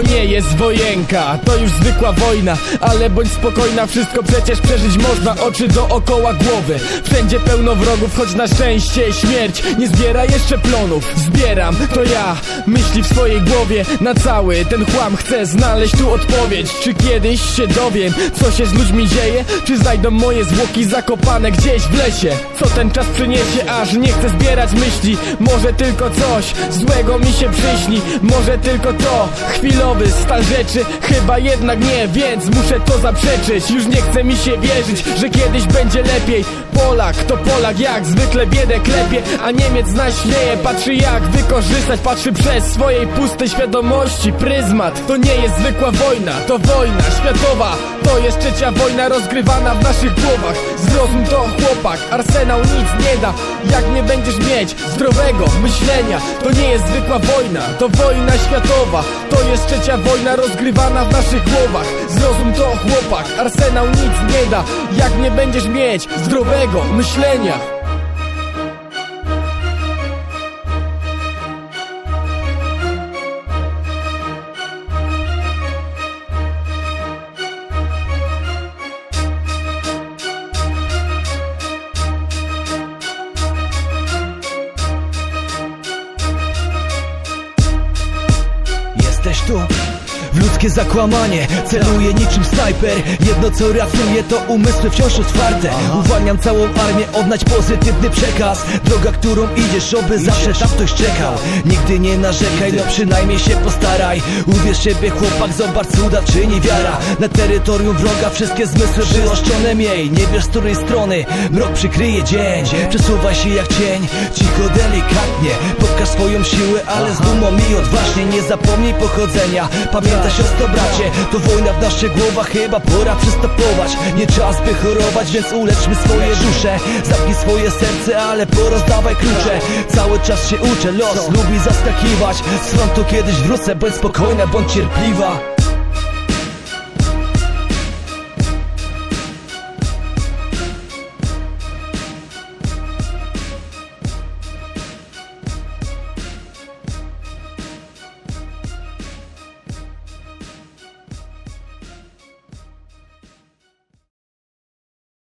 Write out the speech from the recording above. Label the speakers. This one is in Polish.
Speaker 1: nie jest wojenka To już zwykła wojna, ale bądź spokojna Wszystko przecież przeżyć można, oczy dookoła głowy. Wszędzie pełno wrogów, choć na szczęście śmierć Nie zbiera jeszcze plonów. Zbieram, to ja, myśli w swojej głowie. Na cały ten chłam chcę znaleźć tu odpowiedź. Czy kiedyś się dowiem, co się z ludźmi dzieje? Czy znajdą moje zwłoki zakopane gdzieś w lesie? Co ten czas przyniesie, aż nie chcę zbierać myśli? Może tylko coś złego mi się przyśni Może tylko to, chwilowy stan rzeczy Chyba jednak nie, więc muszę to zaprzeczyć. Już nie chce mi się wierzyć, że kiedyś będzie lepiej. Polak to Polak, jak zwykle biedę klepie A Niemiec naśmieje, patrzy jak wykorzystać Patrzy przez swojej pustej świadomości. Pryzmat To nie jest zwykła wojna, to wojna światowa. To jest trzecia wojna rozgrywana w naszych głowach. Zrozum to chłopak, arsenał nic nie da. Jak nie będziesz mieć zdrowego myślenia To nie jest zwykła wojna, to wojna światowa. To jest trzecia wojna rozgrywana w naszych głowach. Zrozum to chłopak, arsenał nic nie da. Jak nie będziesz mieć zdrowego myślenia
Speaker 2: Jesteś tu w ludzkie zakłamanie Celuję niczym snajper. Jedno co racuje to umysły wciąż otwarte. Uwalniam całą armię Odnać pozytywny przekaz. Droga którą idziesz Oby zawsze tam ktoś czekał. Nigdy nie narzekaj No przynajmniej się postaraj. Uwierz siebie chłopak Zobacz cuda czyni wiara Na terytorium wroga Wszystkie zmysły wyoszczone miej. Nie wiesz z której strony Mrok przykryje dzień. Przesuwaj się jak cień. Cicho delikatnie. Pokaż swoją siłę Ale z dumą i odważnie. Nie zapomnij pochodzenia. Pamiętaj siostro bracie To wojna w naszych głowach Chyba pora przystopować Nie czas by chorować Więc uleczmy swoje dusze. Zamknij swoje serce Ale porozdawaj klucze. Cały czas się uczę Los lubi zaskakiwać. Z frontu kiedyś wrócę Bądź spokojna, bądź cierpliwa